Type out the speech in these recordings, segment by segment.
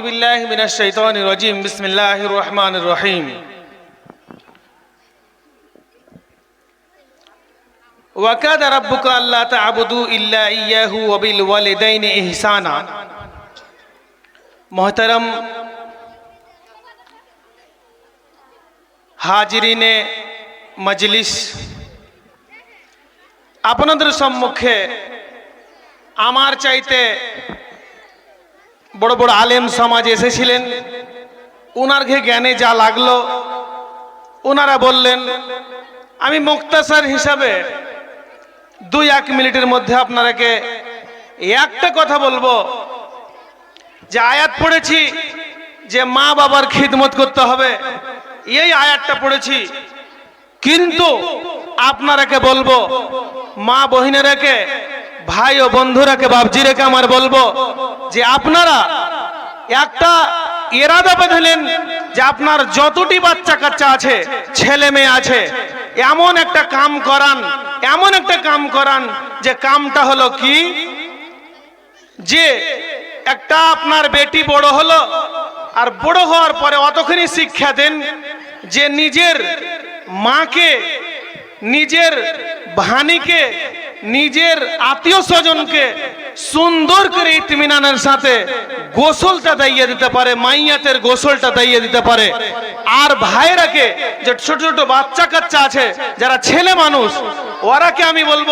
أعوذ بالله من الشيطان الرجيم بسم الله الرحمن الرحيم وكاد ربك ألا تعبدوا إلا إياه وبالوالدين إحسانا محترم হাজিরিনে মজলিস আপনাদের সম্মুখে আমার চাইতে বড় বড় আলেম সমাজ এসেছিলেন। ওনার ঘে জ্ঞানে যা লাগল ওনারা বললেন, আমি মুক্তাসার হিসাবে দুই এক মিনিটের মধ্যে আপনারাকে একটা কথা বলব। যে আয়াত পড়েছি, যে মা বাবার খিদমত করতে হবে, এই আয়াতটা পড়েছি। কিন্তু আপনারাকে বলব, মা বহিনেরাকে ভাই ও বন্ধুরাকে বাবজিরেকে আমার বলব যে আপনারা একটা এরাদা বেঁধলেন যে আপনার যতটি বাচ্চা কাচ্চা আছে, ছেলে মেয়ে আছে, এমন একটা কাম করান, এমন একটা কাম করান যে কামটা হলো কি? যে একটা আপনার বেটি বড় হলো আর বড় হওয়ার পরে অতখানি শিক্ষা দেন যে নিজের মাকে, নিজের ভানিকে নিজের আত্মীয় স্বজনকে সুন্দর করে ইতমিনানের সাথে গোসলটা দাইয়ে দিতে পারে, মাইয়াতের গোসলটা দাইয়ে দিতে পারে। আর ভাইরাকে যে ছোট ছোট বাচ্চা কাচ্চা আছে, যারা ছেলে মানুষ, ওরাকে আমি বলব,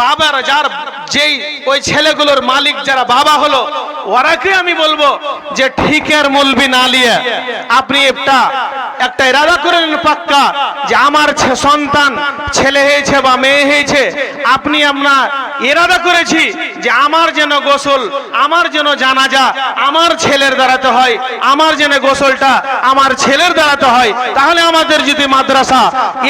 বাবার যার যেই ওই ছেলেগুলোর মালিক যারা বাবা হলো, ওরাকে আমি বলব যে ঠিকের মূলবি না নিয়ে আপনি একটা একটা ইরাদা করে নিন পাক্কা, যে আমার সন্তান ছেলে হয়েছে বা মেয়ে হয়েছে, আপনি আপনার ইরাদা করেছি যে আমার যেন গোসল, আমার যেন জানাজা আমার ছেলের দ্বারাতে হয়, আমার যেন গোসলটা আমার ছেলের দ্বারাতে হয়। তাহলে আমাদের যদি মাদ্রাসা,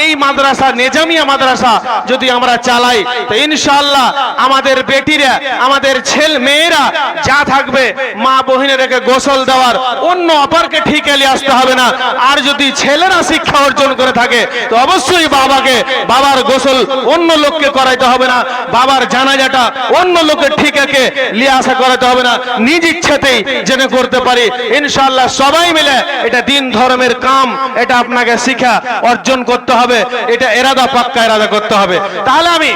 এই মাদ্রাসা, নেজামিয়া মাদ্রাসা যদি আমরা চালাই, তো ইনশাআল্লাহ আমাদের বেটিরা, আমাদের ছেলে মেয়েরা যা থাকবে মা বহিনেরকে গোসল দেওয়ার অন্য অপরকে ঠিক এলে আসতে হবে না। আর যদি ছেলেরা শিক্ষা অর্জন করে থাকে, তো অবশ্যই বাবাকে, বাবার গোসল অন্য লোককে করাইতে হবে না। বাবার জানাজাটা অন্য লোকের ঠিকাকে নিয়ে আসা করাতে হবে না। নিজ ইচ্ছাতেই জেনে করতে পারি। ইনশাল্লাহ সবাই মিলে এটা দিন ধর্মের কাম, এটা আপনাকে শিক্ষা অর্জন করতে হবে। এটা এরাদা পাক্কা এরাদা করতে হবে। তাহলে আমি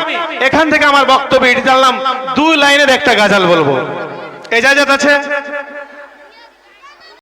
এখান থেকে আমার বক্তব্য এটি জানলাম। দুই লাইনের একটা গাজাল বলব। এজাজত আছে?